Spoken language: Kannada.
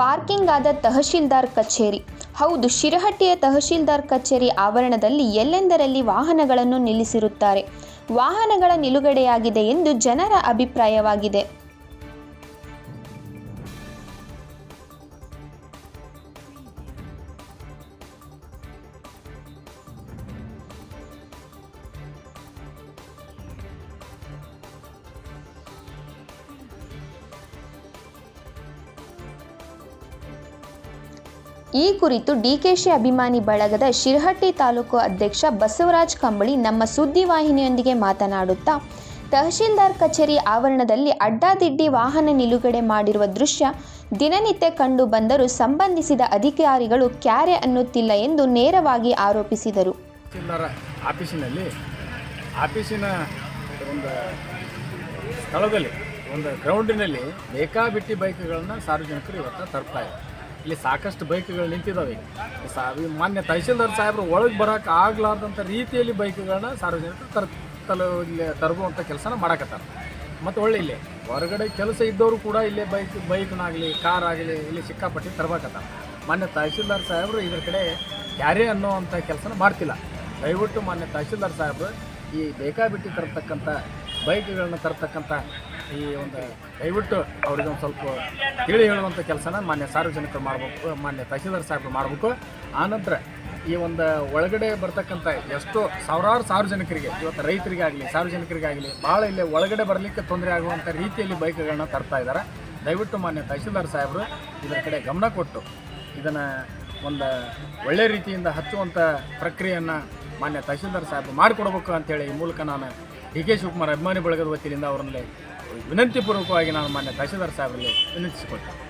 ಪಾರ್ಕಿಂಗ್ ಆದ ತಹಶೀಲ್ದಾರ್ ಕಚೇರಿ. ಹೌದು, ಶಿರಹಟ್ಟಿಯ ತಹಶೀಲ್ದಾರ್ ಕಚೇರಿ ಆವರಣದಲ್ಲಿ ಎಲ್ಲೆಂದರಲ್ಲಿ ವಾಹನಗಳನ್ನು ನಿಲ್ಲಿಸಿರುತ್ತಾರೆ. ವಾಹನಗಳ ನಿಲುಗಡೆಯಾಗಿದೆ ಎಂದು ಜನರ ಅಭಿಪ್ರಾಯವಾಗಿದೆ. ಈ ಕುರಿತು ಡಿಕೆಶಿ ಅಭಿಮಾನಿ ಬಳಗದ ಶಿರಹಟ್ಟಿ ತಾಲೂಕು ಅಧ್ಯಕ್ಷ ಬಸವರಾಜ್ ಕಂಬಳಿ ನಮ್ಮ ಸುದ್ದಿವಾಹಿನಿಯೊಂದಿಗೆ ಮಾತನಾಡುತ್ತಾ, ತಹಶೀಲ್ದಾರ್ ಕಚೇರಿ ಆವರಣದಲ್ಲಿ ಅಡ್ಡಾದಿಡ್ಡಿ ವಾಹನ ನಿಲುಗಡೆ ಮಾಡಿರುವ ದೃಶ್ಯ ದಿನನಿತ್ಯ ಕಂಡು ಬಂದರೂ ಸಂಬಂಧಿಸಿದ ಅಧಿಕಾರಿಗಳು ಕ್ಯಾರೆ ಅನ್ನುತ್ತಿಲ್ಲ ಎಂದು ನೇರವಾಗಿ ಆರೋಪಿಸಿದರು. ಆಫೀಸಿನಲ್ಲಿ, ಆಫೀಸಿನ ಒಂದು ಸ್ಥಳದಲ್ಲಿ, ಒಂದು ಗ್ರೌಂಡಿನಲ್ಲಿ ಬೇಕಾಬಿಟ್ಟಿ ಬೈಕ್ಗಳನ್ನು ಸಾರ್ವಜನಿಕರು ಇವತ್ತು ತರ್ತಾ ಇದ್ದಾರೆ. ಇಲ್ಲಿ ಸಾಕಷ್ಟು ಬೈಕ್ಗಳು ನಿಂತಿದ್ದಾವೆ ಮಾನ್ಯ ತಹಶೀಲ್ದಾರ್ ಸಾಹೇಬರು ಒಳಗೆ ಬರೋಕೆ ಆಗ್ಲಾರ್ದಂಥ ರೀತಿಯಲ್ಲಿ ಬೈಕ್ಗಳನ್ನ ಸಾರ್ವಜನಿಕರು ತರ್ ತಲು ಇಲ್ಲಿ ತರುವಂಥ ಕೆಲಸನ ಮಾಡಕತ್ತಾರೆ. ಮತ್ತು ಒಳ್ಳೆ ಇಲ್ಲಿ ಹೊರಗಡೆ ಕೆಲಸ ಇದ್ದವರು ಕೂಡ ಇಲ್ಲೇ ಬೈಕ್, ಬೈಕ್ನಾಗಲಿ ಕಾರ್ ಆಗಲಿ ಇಲ್ಲಿ ಸಿಕ್ಕಾಪಟ್ಟಿ ತರಬೇಕತ್ತಾರೆ. ಮಾನ್ಯ ತಹಶೀಲ್ದಾರ್ ಸಾಹೇಬರು ಇದ್ರ ಕಡೆ ಯಾರೇ ಅನ್ನೋವಂಥ ಕೆಲಸನ ಮಾಡ್ತಿಲ್ಲ. ದಯವಿಟ್ಟು ಮಾನ್ಯ ತಹಶೀಲ್ದಾರ್ ಸಾಹೇಬರು ಈ ಬೇಕಾಬಿಟ್ಟಿ ತರತಕ್ಕಂಥ ಬೈಕ್ಗಳನ್ನ ತರತಕ್ಕಂಥ ಈ ಒಂದು ದಯವಿಟ್ಟು ಅವ್ರಿಗೆ ಒಂದು ಸ್ವಲ್ಪ ತಿಳಿ ಹೇಳುವಂಥ ಕೆಲಸನ ಮಾನ್ಯ ಸಾರ್ವಜನಿಕರು ಮಾಡಬೇಕು, ಮಾನ್ಯ ತಹಸೀಲ್ದಾರ್ ಸಾಹೇಬರು ಮಾಡಬೇಕು. ಆನಂತರ ಈ ಒಂದು ಒಳಗಡೆ ಬರ್ತಕ್ಕಂಥ ಎಷ್ಟೋ ಸಾವಿರಾರು ಸಾರ್ವಜನಿಕರಿಗೆ, ಇವತ್ತು ರೈತರಿಗಾಗಲಿ, ಸಾರ್ವಜನಿಕರಿಗಾಗಲಿ ಭಾಳ ಇಲ್ಲಿ ಒಳಗಡೆ ಬರಲಿಕ್ಕೆ ತೊಂದರೆ ಆಗುವಂಥ ರೀತಿಯಲ್ಲಿ ಬೈಕ್ಗಳನ್ನ ತರ್ತಾ ಇದ್ದಾರೆ. ದಯವಿಟ್ಟು ಮಾನ್ಯ ತಹಸೀಲ್ದಾರ್ ಸಾಹೇಬರು ಇದರ ಕಡೆ ಗಮನ ಕೊಟ್ಟು ಇದನ್ನು ಒಂದು ಒಳ್ಳೆ ರೀತಿಯಿಂದ ಹಚ್ಚುವಂಥ ಪ್ರಕ್ರಿಯೆಯನ್ನು ಮಾನ್ಯ ತಹಸೀಲ್ದಾರ್ ಸಾಹೇಬ್ ಮಾಡಿಕೊಡ್ಬೇಕು ಅಂತೇಳಿ ಈ ಮೂಲಕ ನಾನು ಡಿ ಕೆ ಶಿವಕುಮಾರ್ ಅಭಿಮಾನಿ ಬಳಗದ ವತಿಯಿಂದ ಅವರಲ್ಲಿ ವಿನಂತಿಪೂರ್ವಕವಾಗಿ ನಾನು ಮಾನ್ಯ ತಹಸೀಲ್ದಾರ್ ಸಾಹೇಬರಲ್ಲಿ ವಿನಂತಿಸಿಕೊಳ್ತೇನೆ.